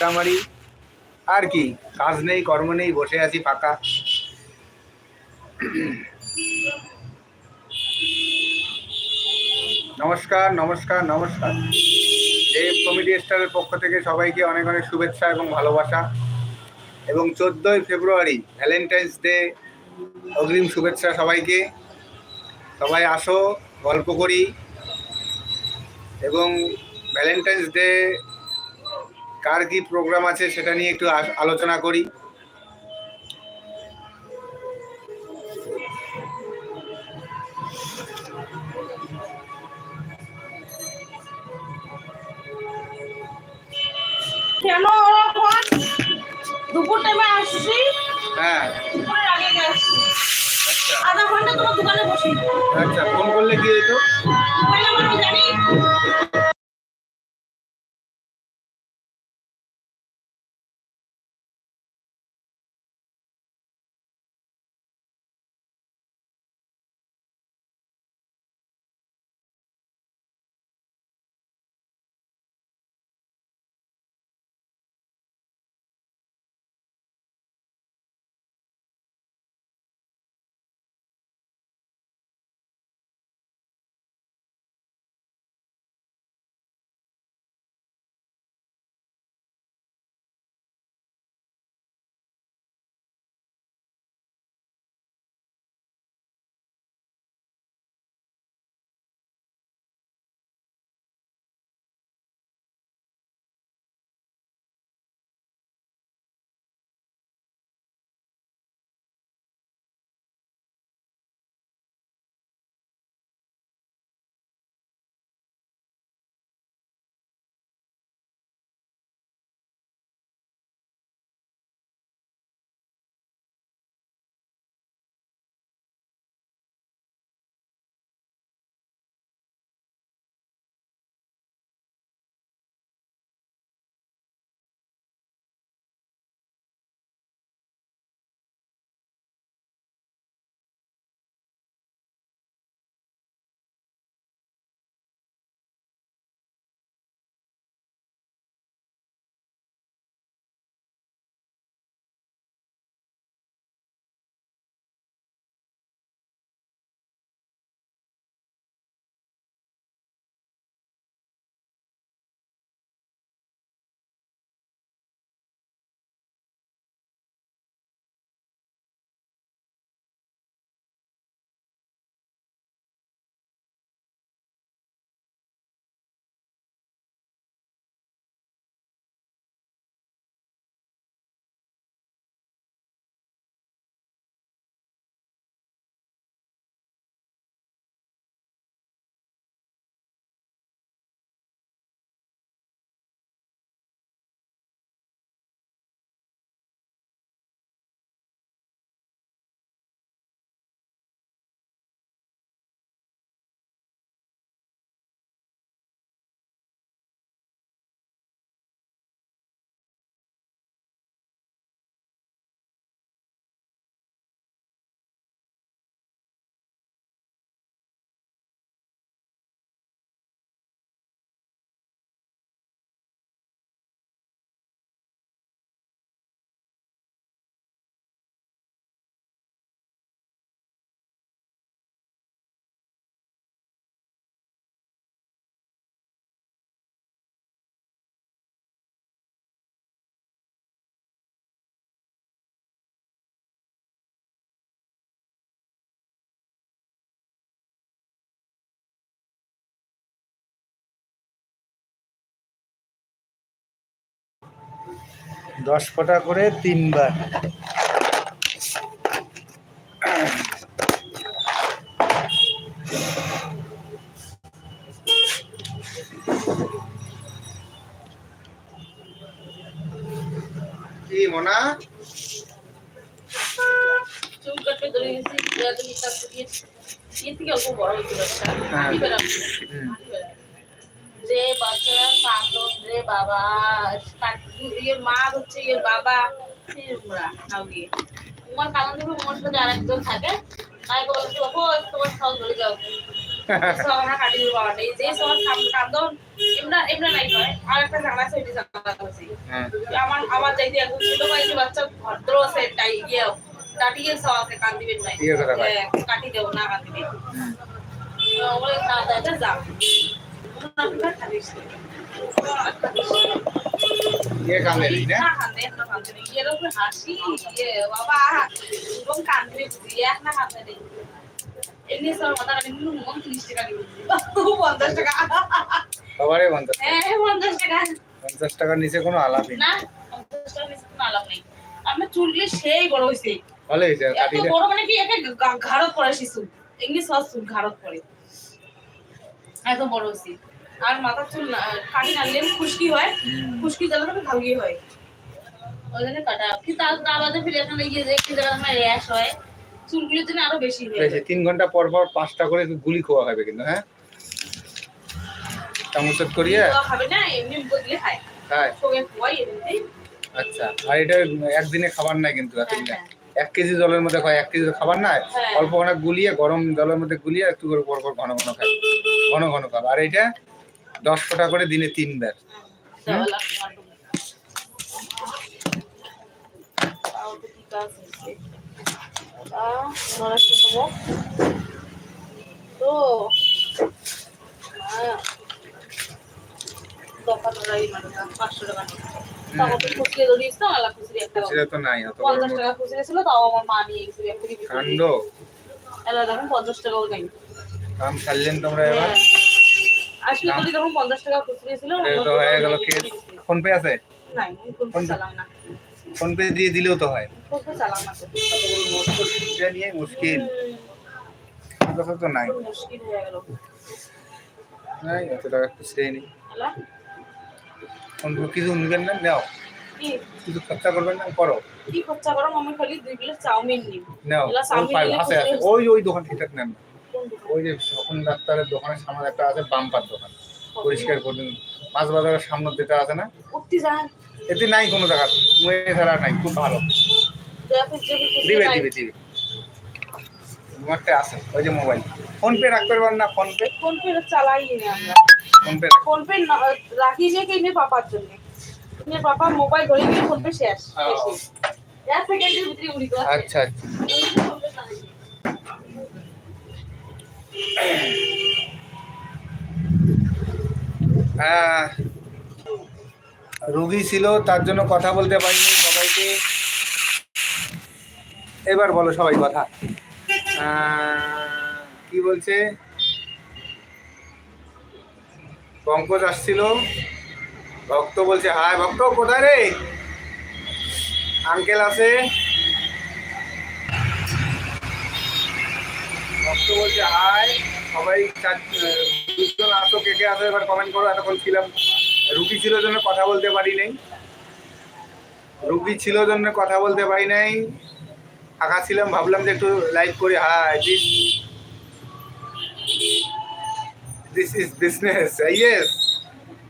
মারামারি আর কি, কাজ নেই, কর্ম নেই, বসে আছি ফাঁকা। নমস্কার নমস্কার নমস্কার। দেব কমিটি স্টারের পক্ষ থেকে সবাইকে অনেক অনেক শুভেচ্ছা এবং ভালোবাসা। এবং চোদ্দোই ফেব্রুয়ারি, ভ্যালেন্টাইন্স ডে, অগ্রিম শুভেচ্ছা সবাইকে। সবাই আসো, গল্প করি। এবং ভ্যালেন্টাইন্স ডে কার কি প্রোগ্রাম আছে সেটা নিয়ে একটু আলোচনা করি। কেন দুপুর টাইমে আসছি। হ্যাঁ। দুপুরের আগে আসছি আচ্ছা। আধা ঘণ্টা তোমার দোকানে বসি আচ্ছা ফোন করলে কি হতো দশ ফোঁটা করে তিনবার। কি মোনা? চুল কাটতে ধরে গেছি এত হিসাব দিয়ে থেকে অল্প বড় হয়েছিল হাঁটি বাচ্চারা কান্দন রে বাবা এর মা হচ্ছে এর বাবা আমরা নাও গিয়ে তোমার কারণ দেখে সাথে আরেকজন থাকে তাই বলছি বাবু তোমার সব ধরে যাও। আমরা কাটি দিব বাবা যে সব কান্দন এমনা এমনা নাই হয়। আর একটা জানা আছে ওইটি জানা আছে। হ্যাঁ। আমার আমার চাইতে একদম ছোট বয়সী বাচ্চা ভদ্র আছে তাই ইয়ে কাটিয়ে সব আছে কান নাই ইয়ে। হ্যাঁ, কাটি দেব না হুম। বলে কান্দে নেই এর উপরে হাসি ইয়ে বাবা এবং কান্দে বুঝি এক না কান্দে নেই এমনি সব মাথা কাটে নুন মন তিরিশ টাকা দিবি পঞ্চাশ টাকা সবারই পঞ্চাশ হ্যাঁ পঞ্চাশ টাকা। পঞ্চাশ টাকার নিচে কোনো আলাপই নেই। না পঞ্চাশ টাকা বেশি কোনো আলাপ নেই আমার চুলগুলি সেই বড় হয়েছে ভালো হয়েছে এত কাটিলে বড় মানে কি একে ঘাড়ত পড়ে শিশু এমনি চুল ঘাড়ত পড়ে এত বড় হয়েছে। আর মাথার চুল না- কাটি খুশকি হয় খুশকি জ্বালা হয়। ওই জন্য কাটা। কি তার বাদে ফিরে এখানে গিয়ে যে একটি আমার র্যাশ হয়। চুলগুলির জন্য আরও বেশি হয়ে তিন ঘণ্টা পর পর পাঁচটা করে গুলি খাওয়া হবে কিন্তু হ্যাঁ? চামচত করিয়ে? খাবে না এমনি বদলে খায়। খায়? আচ্ছা আর এটা একদিনে খাবার নাই কিন্তু এতদিনে হ্যাঁ, এক কেজি জলের মধ্যে খায় এক কেজি খাবার নাই। হ্যাঁ। অল্প অনেক গুলিয়ে গরম জলের মধ্যে গুলিয়ে একটু করে পর পর ঘন ঘন খাবে ঘন ঘন খাবে। আর এটা দশ ফোঁটা করে দিনে তিনবার। তো মানে টাকা পঞ্চাশ খুচরে ছিল তাও আমার মা নিয়ে গেছিল পঞ্চাশ ছাড়লেন তোমরা এবার? হ্যাঁ। আসলে তখন পঞ্চাশ টাকা খুচরে ছিল তো হয়ে গেল ফোন পে আছে? নাই ফোন চালাম না। ফোন পে দিয়ে দিলেও তো হয়। ফোন পে চালাম না তো। নোট তো এটা নিয়ে মুশকিল। কথা তো নাই। মুশকিল হয়ে গেল। নাই এত টাকা একটু ছেড়ে ফোন কিছু নিবেন না? নাও। কিছু খরচা করবেন না? করো। কি খরচা করো? আমি খালি দুই প্লেট চাউমিন নিব নাও ওই ওই ওই দোকান ঠিকঠাক নেন। না। ওই যে স্বপন ডাক্তারের দোকানের সামনে একটা আছে বাম্পার দোকান। পরিষ্কার করে মাছ বাজারের সামনে যেটা আছে না এতে নাই কোনো জায়গা মুয়ে ছাড়া নাই খুব ভালো। দিবে। দিবে দিবে। তোমারটা আছে ওই যে মোবাইল। ফোন পে রাখতে পারবেন না ফোন পে? ফোন পে চালাই না আমরা। ফোন পে ফোন পে রাখি যে কি নে পাপার জন্য। নে পাপা মোবাইল ধরে ফোন পে শেষ। ও। শেষ। এক সেকেন্ডের ভিতরে উড়ি আচ্ছা আচ্ছা হ্যাঁ রুগী ছিল, তার জন্য কথা বলতে পারিনি সবাইকে। এবার বলো সবাই কথা। কি বলছে? পঙ্কজ আসছিল। ভক্ত বলছে, হায় ভক্ত, কোথায় রে? আঙ্কেল আছে। ভক্ত বলছে, হাই। সবাই চার, দুজন আসো, কে কে আসো, এবার কমেন্ট করো। এতক্ষণ ছিলাম, রুগী ছিল জন্য কথা বলতে পারি নাই। রুগী ছিল জন্য কথা বলতে পারি নাই। ফাঁকা ছিলাম, ভাবলাম যে একটু লাইভ করি। Hi this this is business yes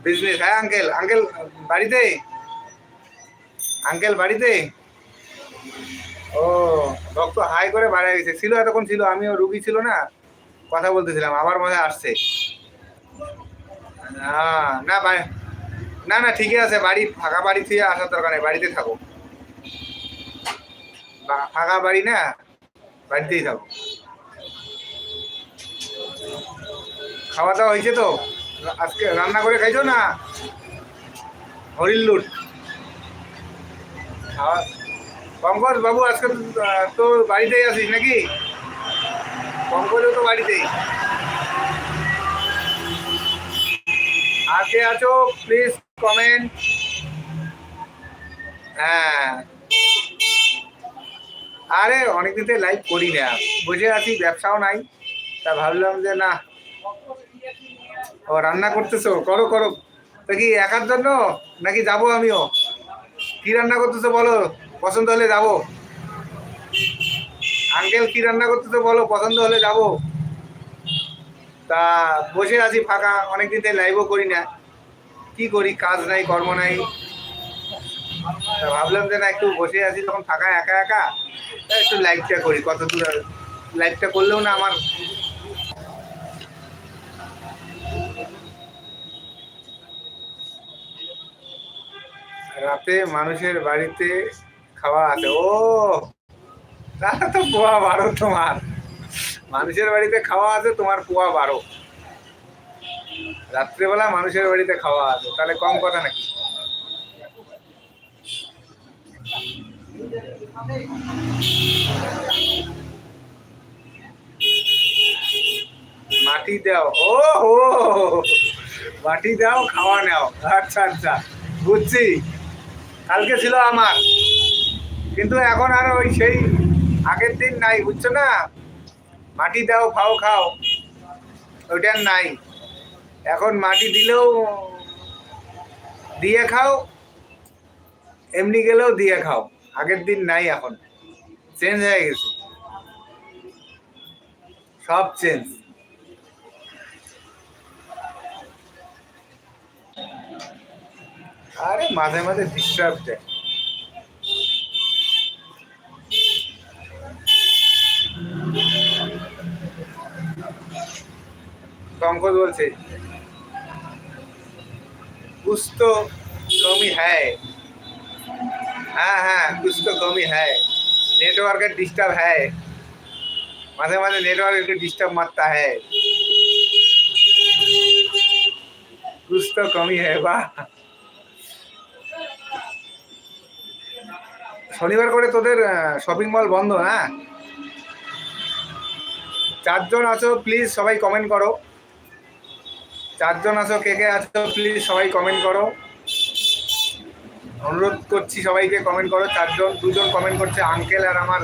business হ্যাঁ আঙ্কেল আঙ্কেল বাড়িতে? আঙ্কেল বাড়িতে? ও ভক্ত হাই করে বাড়া গেছে ছিল এতক্ষণ ছিল, আমিও রুগী ছিল না, কথা বলতেছিলাম আবার মনে আসছে। না না না ঠিকই আছে, বাড়ি, ফাঁকা বাড়ি থেকে আসার দরকার নেই বাড়িতে থাকো ফাঁকা বাড়ি না, বাড়িতেই থাকো খাওয়া দাওয়া হয়েছে তো? আজকে রান্না করে খাইছো না? হরিল লুট। খাওয়া পঙ্কজ বাবু, আজকে তো- বাড়িতেই আছিস নাকি? পঙ্কজও তো বাড়িতেই। আর কে আছো? প্লিজ কমেন্ট হ্যাঁ। আরে, অনেকদিন থেকে লাইভ করি না। বসে আছি, ব্যবসাও নাই। তা ভাবলাম যে, না। ও, রান্না করতেছো? করো করো। তা কি একার জন্য? নাকি যাব আমিও? কি রান্না করতেছো বলো? পছন্দ হলে যাব। আঙ্কেল কি রান্না করতে তো বলো, পছন্দ হলে যাব। তা বসে আছি ফাঁকা, অনেকদিন তাই লাইভও করি না। কি করি, কাজ নাই, কর্ম নাই। ভাবলাম যে না, একটু বসে আছি, তখন ফাঁকা, একা একা। একটু লাইভটা করি, কত দূর লাইভটা করলেও না আমার। রাতে মানুষের বাড়িতে খাওয়া আছে। ও, তাহলে তো পোয়া বারো তোমার। মানুষের বাড়িতে খাওয়া আছে, তোমার পোয়া বারো। রাত্রেবেলা মানুষের বাড়িতে খাওয়া আছে, তাহলে কম কথা নাকি? মাটি দাও। ও, হো মাটি দাও, খাওয়া নাও। আচ্ছা আচ্ছা। বুঝছি। কালকে ছিল আমার। কিন্তু এখন আর ওই সেই আগের দিন নাই, বুঝছ না? মাটি দাও খাও খাও ওইটা আর নাই। এখন মাটি দিলেও দিয়ে খাও, এমনি গেলেও দিয়ে খাও। আগের দিন নাই এখন। চেঞ্জ হয়ে গেছে। সব চেঞ্জ আরে মাঝে মাঝে ডিস্টার্ব দেয়। পঙ্কজ বলছে कुछ तो হ্যায়। হ্যাঁ হ্যাঁ কুছ তো কমি হ্যাঁ নেটওয়ার্কের ডিস্টার্ব হ্যায়। মাঝে মাঝে নেটওয়ার্ক একটু ডিস্টার্ব মারতা হ্যায়। कुछ तो হ্যায়, বা। শনিবার করে তোদের শপিং মল বন্ধ না চারজন আছো প্লিজ সবাই কমেন্ট করো। চারজন আছো, কে কে আছো প্লিজ সবাই কমেন্ট করো। অনুরোধ করছি সবাইকে কমেন্ট করো, চারজন, দুজন কমেন্ট করছে আঙ্কেল আর আমার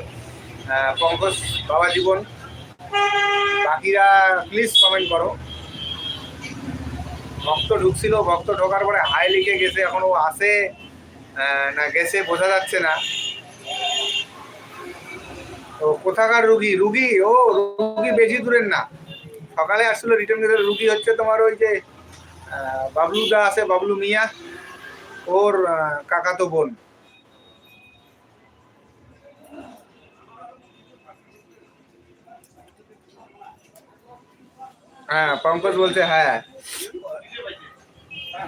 পঙ্কজ বাবা জীবন। বাকিরা প্লিজ কমেন্ট করো। ভক্ত ঢুকছিল, ভক্ত ঢোকার পরে হাই লিখে গেছে, এখনও আসে না গেছে, বোঝা যাচ্ছে না। ও কোথাকার রুগী? রুগী? ও, রুগী বেশি দূরের না। সকালে আসলে রিটার্ন গেছে রুগী হচ্ছে তোমার ওই যে বাবলু দা আছে, বাবলু মিয়া, ওর কাকাতো বোন। হ্যাঁ পঙ্কজ বলছে হ্যাঁ।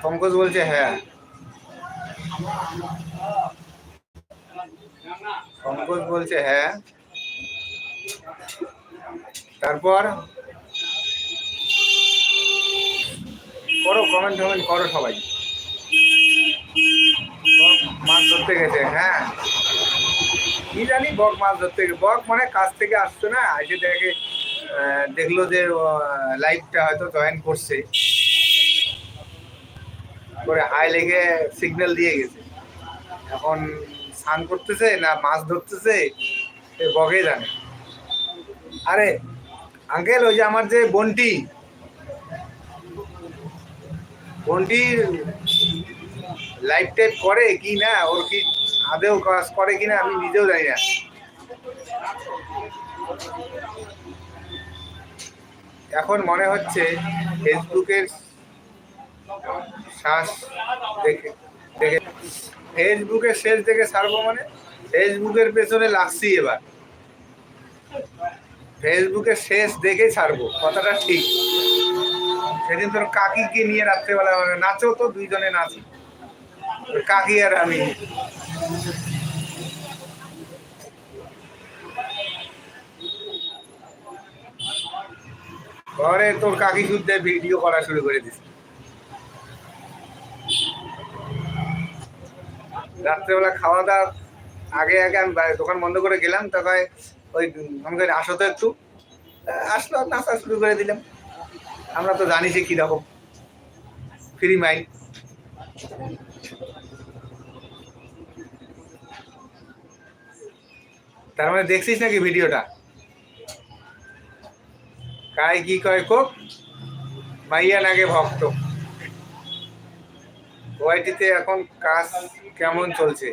পঙ্কজ বলছে হ্যাঁ। পঙ্কজ বলছে হ্যাঁ। তারপর করো কমেন্ট টমেন্ট করো সবাই। বক মাছ ধরতে গেছে হ্যাঁ। কি জানি বক মাছ ধরতে গেছে। বক মানে কাছ থেকে আসছে না, এসে দেখে দেখল যে লাইভটা হয়তো জয়েন করছে। করে হাই লেগে সিগন্যাল দিয়ে গেছে। এখন স্নান করতেছে না মাছ ধরতেছে বগে জানে। আরে আঙ্কেল ওই যে আমার যে বন্টি বন্টির লাইফ টাইপ করে কি না, ওর কি আদেও কাজ করে কি না, আমি নিজেও জানি না। এখন মনে হচ্ছে ফেসবুকের শ্বাস দেখে দেখে, ফেসবুকের শেষ দেখে ছাড়বো মানে? ফেসবুকের পেছনে লাগছি এবার। ফেসবুকের শেষ দেখেই ছাড়বো, কথাটা ঠিক। সেদিন তোর কাকিকে নিয়ে রাত্রেবেলা মানে নাচো তো, দুইজনে নাচি। কাকি আর আমি। পরে তোর কাকি শুদ্ধে ভিডিও করা শুরু করে দিছে। রাত্রেবেলা খাওয়া দাওয়া, আগে আগে আমি দোকান বন্ধ করে গেলাম তারপরে ওই আমাকে আসো তো একটু। আসলো নাচা শুরু করে দিলাম। আমরা তো জানি যে কীরকম। ফ্রি মাইন্ড তার মানে দেখছিস নাকি ভিডিওটা? কাই কি কয় কোক মাইয়া নাগে ভক্ত। ওয়াইটিতে এখন কাজ কেমন চলছে?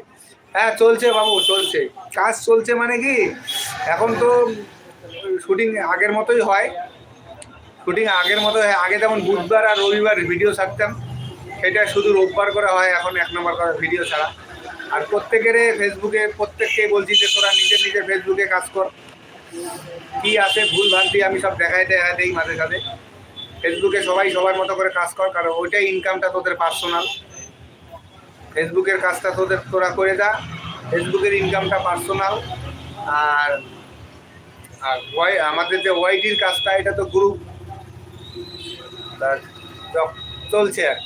হ্যাঁ চলছে বাবু, চলছে। কাজ চলছে মানে কি, এখন তো শুটিং আগের মতোই হয়। শুটিং আগের মতো হয়। আগে যেমন বুধবার আর রবিবার ভিডিও ছাড়তাম, সেটা শুধু রোববার করে হয়, এখন এক নম্বর করে ভিডিও ছাড়া। আর প্রত্যেকের ফেসবুকে প্রত্যেককে বলছি যে তোরা নিজের নিজের ফেসবুকে কাজ কর। কি আছে, ভুল ভ্রান্তি আমি সব দেখাই দেখা দেই মাঝে সাথে ফেসবুকে সবাই সবার মতো করে কাজ কর, কারণ ওইটাই ইনকামটা তোদের পার্সোনাল ফেসবুকের কাজটা তোদের তোরা করে যা। ফেসবুকের ইনকামটা পার্সোনাল আর আর ওয়াই, আমাদের যে ওয়াইটির কাজটা, এটা তো গ্রুপ চলছে আর।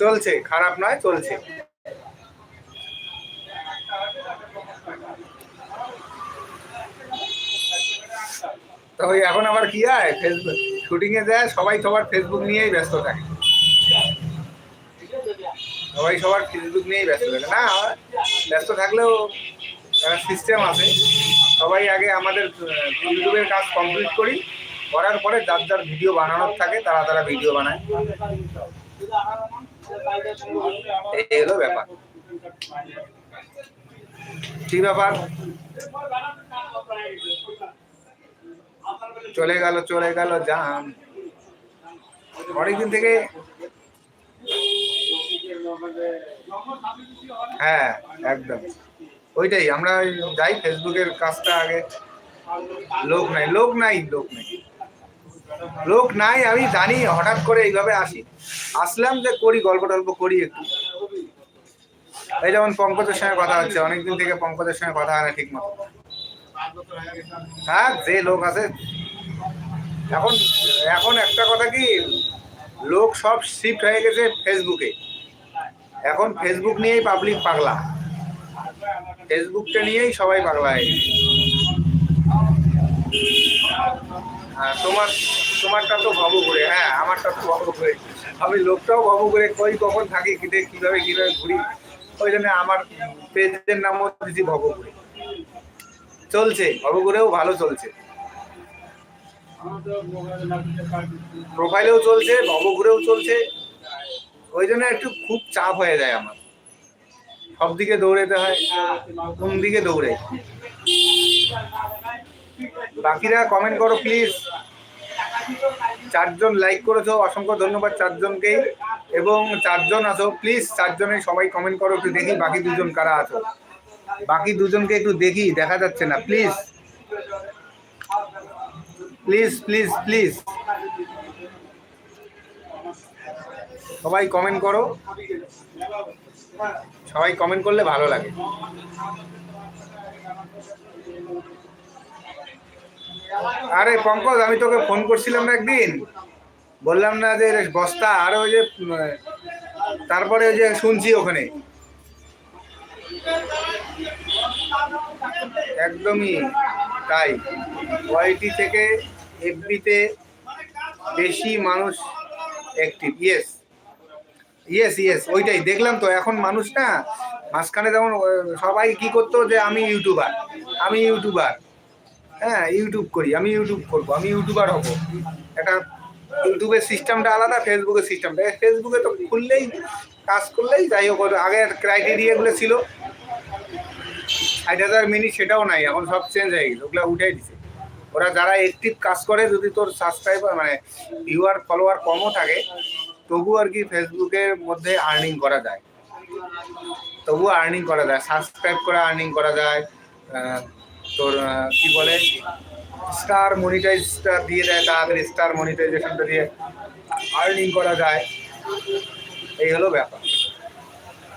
চলছে, খারাপ নয়, চলছে। তো এখন আবার কি হয় ফেসবুক শুটিংয়ে যায়, সবাই সবার ফেসবুক নিয়েই ব্যস্ত থাকে। সবাই সবার ফেসবুক নিয়েই ব্যস্ত থাকে। না ব্যস্ত থাকলেও একটা সিস্টেম আছে। সবাই আগে আমাদের ইউটিউবের কাজ কমপ্লিট করি, করার পরে যার যার ভিডিও বানানোর থাকে, তারা তারা ভিডিও বানায়। এই হলো ব্যাপার। কি ব্যাপার? চলে গেল চলে গেল জাম অনেকদিন থেকে হ্যাঁ একদম। ওইটাই, আমরা যাই, ফেসবুকের কাজটা আগে। লোক নাই লোক নাই লোক নাই। লোক নাই, আমি জানি, হঠাৎ করে এইভাবে আসি। আসলাম যে করি, গল্প টল্প করি একটু। এই যেমন পঙ্কজের সঙ্গে কথা হচ্ছে, অনেকদিন থেকে পঙ্কজের সঙ্গে কথা হয় না ঠিক মতো। হ্যাঁ যে লোক আছে। এখন এখন একটা কথা কি লোক সব শিফট হয়ে গেছে ফেসবুকে এখন ফেসবুক নিয়েই পাবলিক পাগলা। ফেসবুকটা নিয়েই সবাই পাগলা হয়ে হ্যাঁ তোমার, তোমারটা তো ভব করে হ্যাঁ আমারটা তো ভব করে। আমি লোকটাও ভব করে, কই কখন থাকি, কিতে, কীভাবে কীভাবে ঘুরি? ওই জন্য আমার পেজের নামও দিয়েছি ভব করে। চলছে, ভব করেও ভালো চলছে। প্রোফাইলেও চলছে, ভবঘুরেও চলছে। ওই জন্য একটু খুব চাপ হয়ে যায় আমার। সব দিকে দৌড়াতে হয় কোন দিকে দৌড়ে বাকিরা কমেন্ট করো প্লিজ চারজন লাইক করেছ, অসংখ্য ধন্যবাদ চারজনকেই। এবং চারজন আছো প্লিজ চারজনে সবাই কমেন্ট করো, একটু দেখি বাকি দুজন কারা আছো। বাকি দুজনকে একটু দেখি, দেখা যাচ্ছে না প্লিজ প্লিজ প্লিজ প্লিজ সবাই কমেন্ট করো। সবাই কমেন্ট করলে ভালো লাগে। আরে পঙ্কজ, আমি তোকে ফোন করছিলাম না একদিন। বললাম না যে বস্তা আর ওই যে তারপরে ওই যে শুনছি ওখানে। একদমই তাই। ওয়াইটি থেকে এফবিতে বেশি মানুষ অ্যাক্টিভ ইয়েস ইয়েস ইয়েস ওইটাই, দেখলাম তো, এখন মানুষ না, মাঝখানে যেমন সবাই কি করতো যে আমি ইউটিউবার আমি ইউটিউবার হ্যাঁ ইউটিউব করি, আমি ইউটিউব করব, আমি ইউটিউবার হব। একটা ইউটিউবের সিস্টেমটা আলাদা, ফেসবুকের সিস্টেমটা। ফেসবুকে তো খুললেই, কাজ করলেই, যাই হোক আগের ক্রাইটেরিয়াগুলো ছিল। ষাট হাজার মিনিট সেটাও নাই, এখন সব চেঞ্জ হয়ে গেছে, ওগুলো উঠেই দিছে। ওরা যারা অ্যাক্টিভ কাজ করে, যদি তোর সাবস্ক্রাইবার মানে ভিউয়ার ফলোয়ার কমও থাকে, তবু আর কি ফেসবুকের মধ্যে আর্নিং করা যায়। তবু আর্নিং করা যায় সাবস্ক্রাইব করে আর্নিং করা যায় তোর কি বলে স্টার মনিটাইজটা দিয়ে দেয় তাড়াতাড়ি স্টার মনিটাইজেশনটা দিয়ে আর্নিং করা যায়। এই হলো ব্যাপার।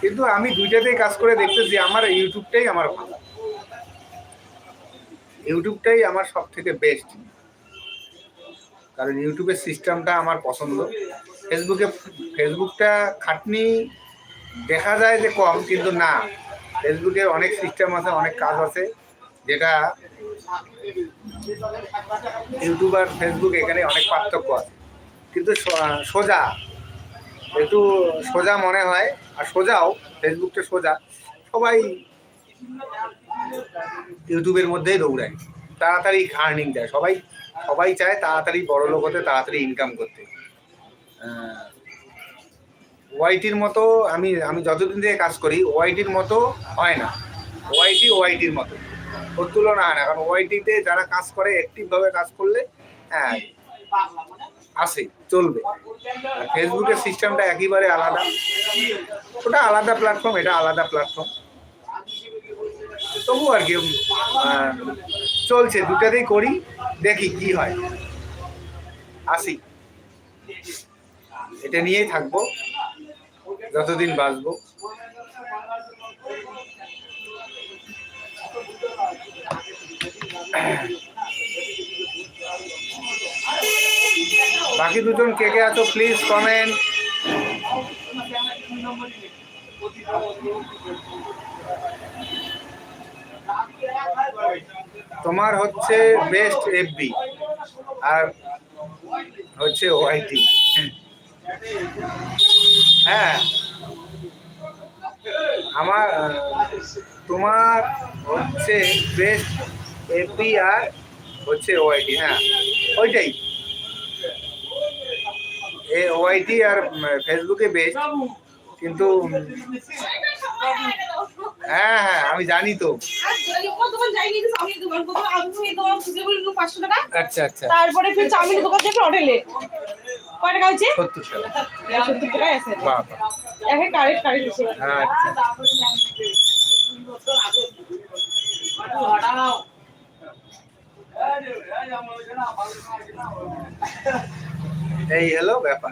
কিন্তু আমি দুইটাতেই কাজ করে দেখতেছি, আমার ইউটিউবটাই আমার ভালো। ইউটিউবটাই আমার সব থেকে বেস্ট কারণ ইউটিউবের সিস্টেমটা আমার পছন্দ। ফেসবুকে ফেসবুকটা খাটনি দেখা যায় যে কম, কিন্তু না। ফেসবুকে অনেক সিস্টেম আছে, অনেক কাজ আছে, যেটা ইউটিউব আর ফেসবুক এখানে অনেক পার্থক্য আছে। কিন্তু সোজা, একটু সোজা মনে হয়, আর সোজাও ফেসবুকটা সোজা। সবাই ইউটিউবের মধ্যেই দৌড়ায় তাড়াতাড়ি আর্নিং দেয় সবাই সবাই চায় তাড়াতাড়ি বড় লোক হতে তাড়াতাড়ি ইনকাম করতে। ওয়াইটির মতো আমি আমি যতদিন থেকে কাজ করি ওয়াইটির মতো হয় না। ওয়াইটি ওয়াইটির মতো। ওর তুলনা হয় না। কারণ ওয়াইটিতে যারা কাজ করে অ্যাক্টিভভাবে কাজ করলে হ্যাঁ আসে, চলবে। ফেসবুকের সিস্টেমটা একেবারে আলাদা। ওটা আলাদা প্ল্যাটফর্ম এটা আলাদা প্ল্যাটফর্ম তবু আর কি চলছে, দুটাতেই করি, দেখি কি হয়। আসি। এটা নিয়েই থাকব, যতদিন বাঁচবো। বাকি দুজন কে কে আছো প্লিজ কমেন্ট তোমার হচ্ছে বেস্ট এফবি আর হচ্ছে ওআইটি হ্যাঁ। আমার, তোমার হচ্ছে বেস্ট এফবি আর হচ্ছে ওআইটি হ্যাঁ। ওইটাই। এ ওআইটি আর ফেসবুকে বেস্ট কিন্তু হ্যাঁ হ্যাঁ আমি জানি তো। আচ্ছা আচ্ছা। তারপরে ফির চাউমিনের দোকান থেকে হোটেলে কয় টাকা হয়েছে সত্তর টাকা। সত্তর টাকায় আছে। এখন কারেক্ট কারেক্ট হচ্ছে আচ্ছা এই হলো ব্যাপার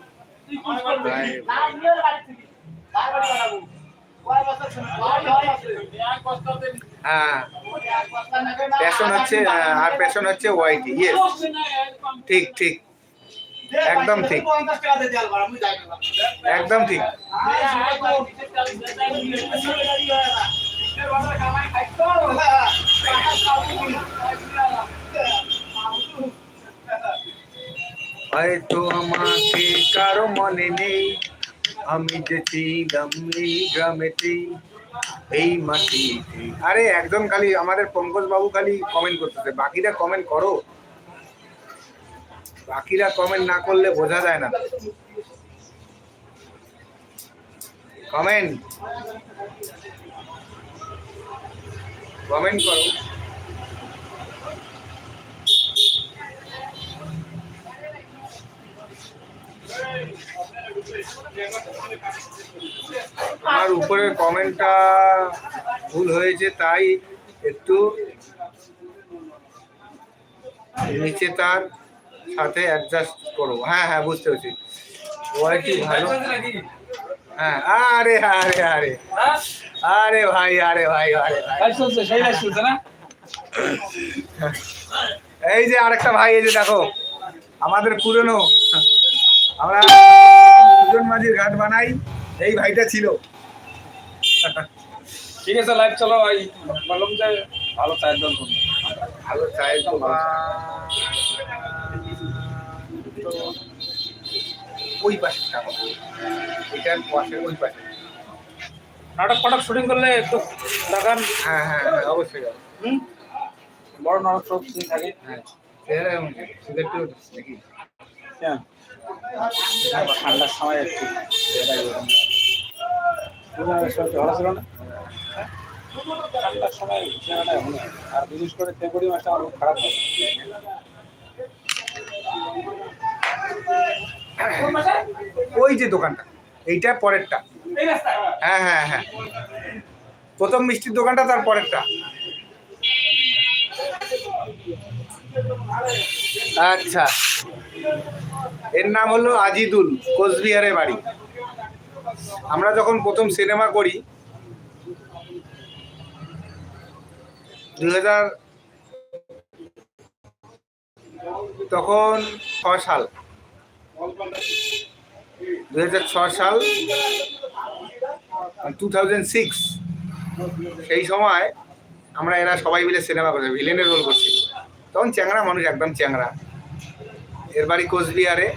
হ্যাঁ প্যাশন হচ্ছে আর প্যাশন হচ্ছে ওয়াইটি ইয়েস ঠিক ঠিক। একদম ঠিক। একদম ঠিক। হয়তো আমাকে কারও মনে নেই। আমি যে ছিলাম এই গ্রামেতে, এই মাটিতে। আরে একজন খালি আমাদের পঙ্কজ বাবু খালি কমেন্ট করতেছে। বাকিরা কমেন্ট করো। বাকিরা কমেন্ট না করলে বোঝা যায় না। কমেন্ট কমেন্ট করো। আমার উপরের কমেন্টটা ভুল হয়েছে তাই একটু নিচে তার সাথে অ্যাডজাস্ট করো। হ্যাঁ হ্যাঁ বুঝতে পারছি। কোয়ালিটি ভালো? হ্যাঁ আরে আরে আরে। আরে ভাই আরে ভাই আরে ভাই। এই যে আরেকটা ভাই এই যে দেখো আমাদের পুরনো আমরা সুজন মাঝির ঘাট বানাই এই ভাইটা ছিল। ঠিক আছে লাইভ চলো এই বললাম যে ভালো চায়ের দল করুন ভালো চায়ের তো ওই পাশে এটার পাশে ওই পাশে। নাটক ফাটক শুটিং করলে একটু দেখান হ্যাঁ হ্যাঁ হ্যাঁ অবশ্যই। হুম? বড় নাটক সব থাকে। হ্যাঁ। এমন কি? নাকি? হ্যাঁ। ঠান্ডার সময় একটু না? ঠান্ডার সময় আর বিশেষ করে আমার খারাপ ওই যে দোকানটা, এইটা পরেরটা। হ্যাঁ হ্যাঁ হ্যাঁ। প্রথম মিষ্টির দোকানটা, তার পরেরটা। আচ্ছা। এর নাম হলো আজিদুল কোচবিহারে বাড়ি। আমরা যখন প্রথম সিনেমা করি দুই হাজার তখন ছ সাল। ছ সাল টু থাউজেন্ড সিক্স সেই সময় আমরা এরা সবাই মিলে সিনেমা করছি ভিলেনের রোল করছি। তখন চ্যাংরা মানুষ, একদম চ্যাংরা। এর বাড়ি কোচবিহারে।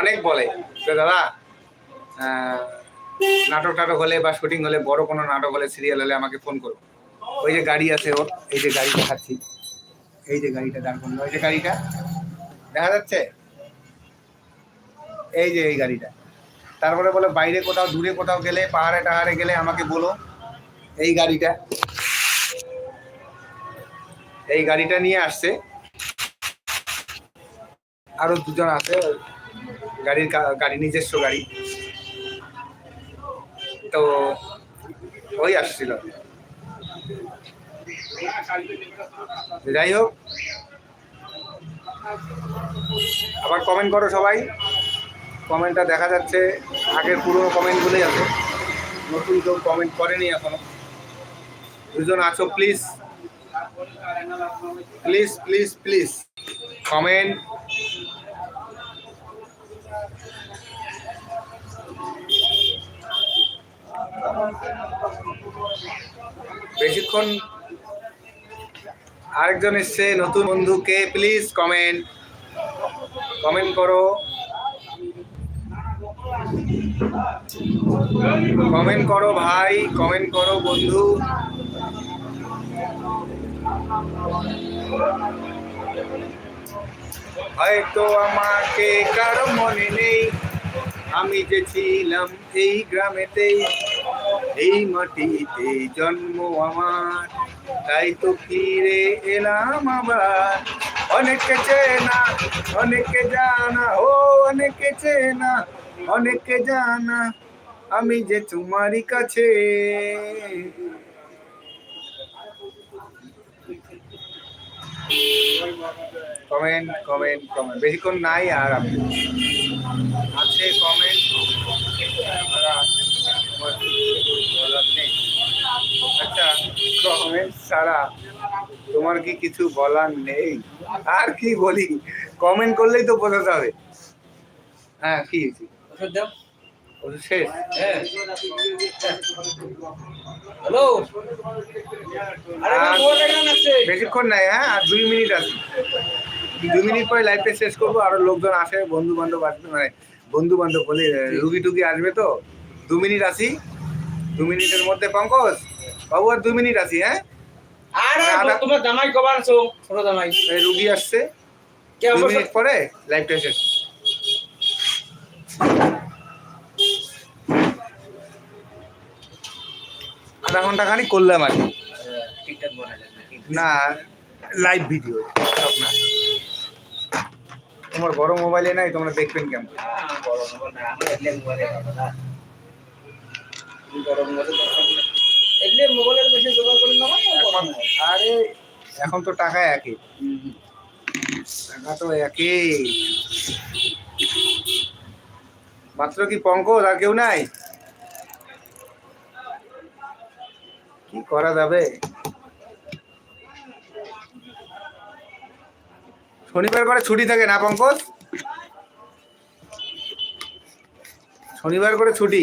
অনেক বলে। দাদা নাটক টাটক হলে বা শুটিং হলে, বড় কোনো নাটক হলে সিরিয়াল হলে আমাকে ফোন করো। ওই যে গাড়ি আছে ওর, এই যে গাড়ি দেখাচ্ছি। এই যে গাড়িটা দাঁড় করল ওই যে গাড়িটা। দেখা যাচ্ছে? এই যে এই গাড়িটা। তারপরে বলে, বাইরে কোথাও, দূরে কোথাও গেলে, পাহাড়ে টাহাড়ে গেলে আমাকে বলো, এই গাড়িটা। এই গাড়িটা নিয়ে আসছে। আরও দুজন আছে। গাড়ির গাড়ি, নিজস্ব গাড়ি। তো ওই আসছিল। যাই হোক। আবার কমেন্ট করো সবাই। কমেন্টটা দেখা যাচ্ছে। আগের পুরোনো কমেন্টগুলোই আছে। নতুন কেউ কমেন্ট করেনি এখনও। দুজন আছো please please please please comment বেশিক্ষণ আরেকজন এসছে, নতুন বন্ধুকে। প্লিজ কমেন্ট কমেন্ট করো। কমেন্ট করো ভাই। কমেন্ট করো বন্ধু। হয়তো আমাকে কারও মনে নেই। আমি যে ছিলাম এই গ্রামেতেই, এই মাটিতে জন্ম আমার। তাই তো ফিরে এলাম আবার। অনেকে চেনা অনেকে জানা, ও অনেকে চেনা অনেকে জানা। আমি যে তোমারই কাছে। কমেন্ট কমেন্ট কমেন্ট বেশিক্ষণ নাই আর আছে কমেন্ট আচ্ছা কমেন্ট ছাড়া তোমার কি কিছু বলার নেই? আর কি বলি? কমেন্ট করলেই তো বোঝাতে হবে। হ্যাঁ কি হয়েছে? ওষুধ দাও ওষুধ শেষ। হ্যাঁ। হ্যালো। বেশিক্ষণ নাই হ্যাঁ আর দুই মিনিট আছে। দুই মিনিট পরে লাইভটা শেষ করব আরও লোকজন আসে বন্ধু বান্ধব আসবে মানে বন্ধু বান্ধব বলে রুগী টুগি আসবে তো। দু মিনিট আসি দু মিনিটের মধ্যে পঙ্কজ বাবু আর দু মিনিট আসি হ্যাঁ? আরে তোমার জামাই কবার আছো ছোট জামাই। রুগী আসছে। কে মিনিট পরে লাইভটা শেষ। আধা ঘণ্টা খানি করলাম আর কি। না লাইভ ভিডিও তোমার বড় মোবাইলে নাই, তোমরা দেখবেন কেমন আরে, এখন তো টাকা একই। টাকা তো একই মাত্র কি পঙ্কজ আর কেউ নাই কি করা যাবে? শনিবার করে ছুটি থাকে না পঙ্কজ? শনিবার করে ছুটি?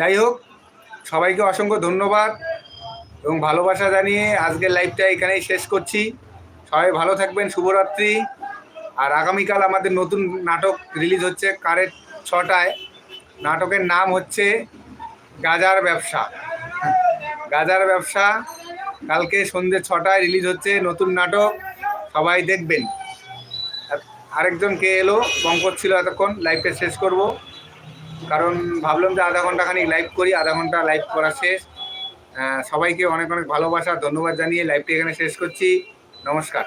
যাই হোক, সবাইকে অসংখ্য ধন্যবাদ এবং ভালোবাসা জানিয়ে আজকের লাইভটা এখানেই শেষ করছি। সবাই ভালো থাকবেন, শুভরাত্রি। আর আগামীকাল আমাদের নতুন নাটক রিলিজ হচ্ছে কারেক্ট ছটায়। নাটকের নাম হচ্ছে গাজার ব্যবসা। গাজার ব্যবসা কালকে সন্ধ্যে ছটায় রিলিজ হচ্ছে নতুন নাটক। সবাই দেখবেন। আরেকজন কে এলো? পঙ্কজ ছিল এতক্ষণ। লাইভটা শেষ করব। কারণ ভাবলাম যে আধা ঘণ্টা খানিক লাইভ করি, আধা ঘণ্টা লাইভ করা শেষ। সবাইকে অনেক অনেক ভালোবাসা, ধন্যবাদ জানিয়ে লাইভটি এখানে শেষ করছি। নমস্কার।